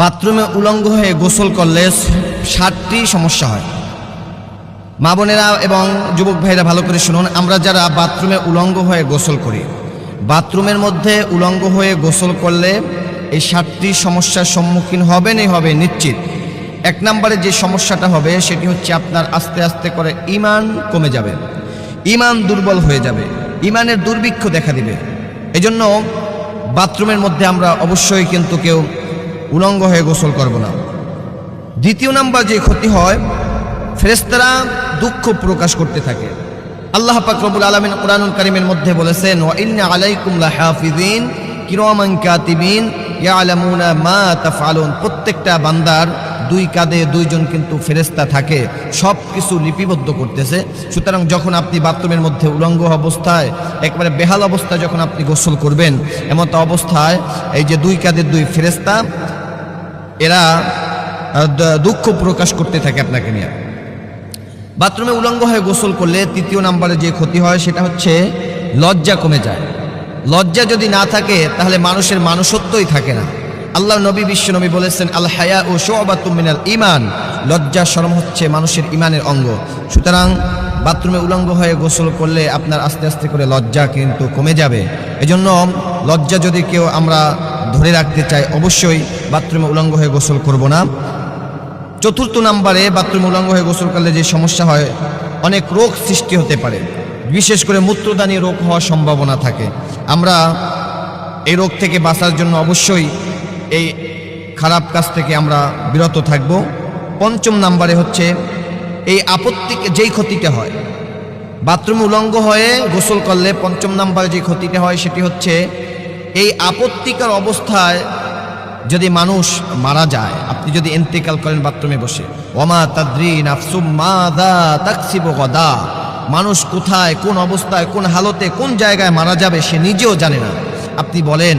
বাথরুমে উলঙ্গ হয়ে গোসল করলে ষাটটি সমস্যা হয়। মা বোনেরা এবং যুবক ভাইরা ভালো করে শুনুন, আমরা যারা বাথরুমে উলঙ্গ হয়ে গোসল করি, বাথরুমের মধ্যে উলঙ্গ হয়ে গোসল করলে এই সাতটি সমস্যার সম্মুখীন হবেনই হবে নিশ্চিত। এক নম্বরে যে সমস্যাটা হবে, সেটি হচ্ছে আপনার আস্তে আস্তে করে ইমান কমে যাবে, ইমান দুর্বল হয়ে যাবে, ইমানের দুর্ভিক্ষ দেখা দিবে। এজন্য বাথরুমের মধ্যে আমরা অবশ্যই কিন্তু কেউ উলঙ্গ হয়ে গোসল করব না। দ্বিতীয় নাম্বার যে ক্ষতি হয় ফেরেস্তারা দুঃখ প্রকাশ করতে থাকে। আল্লাহ পাক রব্বুল আলামিন কোরআনুল কারীমের মধ্যে বলেছেন, ওয়া ইন্না আলাইকুম লাহাফিজিন কিরামান কাতিবিন, ইয়ালামুনা মা প্রত্যেকটা বান্দার দুই কাঁধে দুইজন কিন্তু ফেরেস্তা থাকে সব কিছু লিপিবদ্ধ করতেছে। সুতরাং যখন আপনি বাথরুমের মধ্যে উলঙ্গ অবস্থায়, একবারে বেহাল অবস্থায় যখন আপনি গোসল করবেন, এমত অবস্থায় এই যে দুই কাঁধের দুই ফেরেস্তা এরা দুঃখ প্রকাশ করতে থাকে আপনাকে নিয়ে। বাথরুমে উলঙ্গ হয়ে গোসল করলে তৃতীয় নাম্বারে যে ক্ষতি হয় সেটা হচ্ছে লজ্জা কমে যায়। লজ্জা যদি না থাকে, তাহলে মানুষের মানুষত্বই থাকে না। আল্লাহ নবী, বিশ্ব নবী বলেছেন, আল হায়া ও মিনাল ইমান লজ্জা শরম হচ্ছে মানুষের ইমানের অঙ্গ। সুতরাং বাথরুমে উলঙ্গ হয়ে গোসল করলে আপনার আস্তে আস্তে করে লজ্জা কিন্তু কমে যাবে। এজন্য লজ্জা যদি কেউ আমরা ধরে রাখতে চাই, অবশ্যই বাথরুমে উলঙ্গ হয়ে গোসল করব না। চতুর্থ নাম্বারে বাথরুম উলঙ্গ হয়ে গোসল করলে যে সমস্যা হয়, অনেক রোগ সৃষ্টি হতে পারে। বিশেষ করে মূত্রদানি রোগ হওয়ার সম্ভাবনা থাকে। আমরা এই রোগ থেকে বাঁচার জন্য অবশ্যই এই খারাপ কাজ থেকে আমরা বিরত থাকব। পঞ্চম নাম্বারে হচ্ছে, এই আপত্তিকে যেই ক্ষতিটা হয়, বাথরুম উলঙ্গ হয়ে গোসল করলে পঞ্চম নাম্বারে যে ক্ষতিটা হয় সেটি হচ্ছে এই আপত্তিকর অবস্থায় যদি মানুষ মারা যায়, আপনি যদি ইন্তেকাল করেন বাথরুমে বসে, ওমা তাদ্রি গদা, মানুষ কোথায়, কোন অবস্থায়, কোন হালতে, কোন জায়গায় মারা যাবে সে নিজেও জানে না। আপনি বলেন,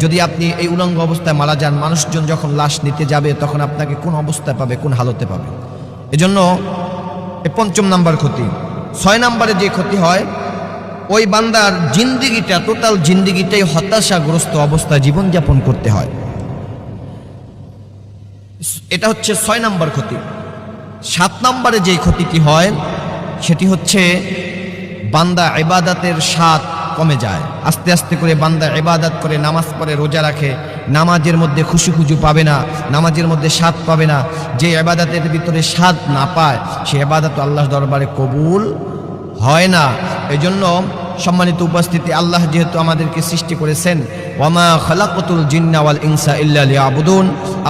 যদি আপনি এই উলঙ্গ অবস্থায় মারা যান, মানুষজন যখন লাশ নিতে যাবে, তখন আপনাকে কোন অবস্থায় পাবে, কোন হালতে পাবে? এজন্য পঞ্চম নাম্বার ক্ষতি। ছয় নাম্বারে যে ক্ষতি হয় ওই বান্দার জিন্দিগিটা, টোটাল জিন্দিগিটাই হতাশাগ্রস্ত অবস্থায় জীবনযাপন করতে হয়। এটা হচ্ছে ছয় নাম্বার ক্ষতি। সাত নম্বরে যে ক্ষতিটি হয়, সেটি হচ্ছে বান্দা এবাদাতের স্বাদ কমে যায়। আস্তে আস্তে করে বান্দা এবাদাত করে, নামাজ পড়ে, রোজা রাখে, নামাজের মধ্যে খুশি খুশু পাবে না, নামাজের মধ্যে স্বাদ পাবে না। যে এবাদাতের ভিতরে স্বাদ না পায়, সে এবাদাত আল্লাহ দরবারে কবুল হয় না। এজন্য জন্য সম্মানিত উপস্থিতি আল্লাহ যেহেতু আমাদেরকে সৃষ্টি করেছেন ওয়ামা খালাকতুল জিন্না ওয়াল ইনসা ইল্লা লিয়াবুদুন।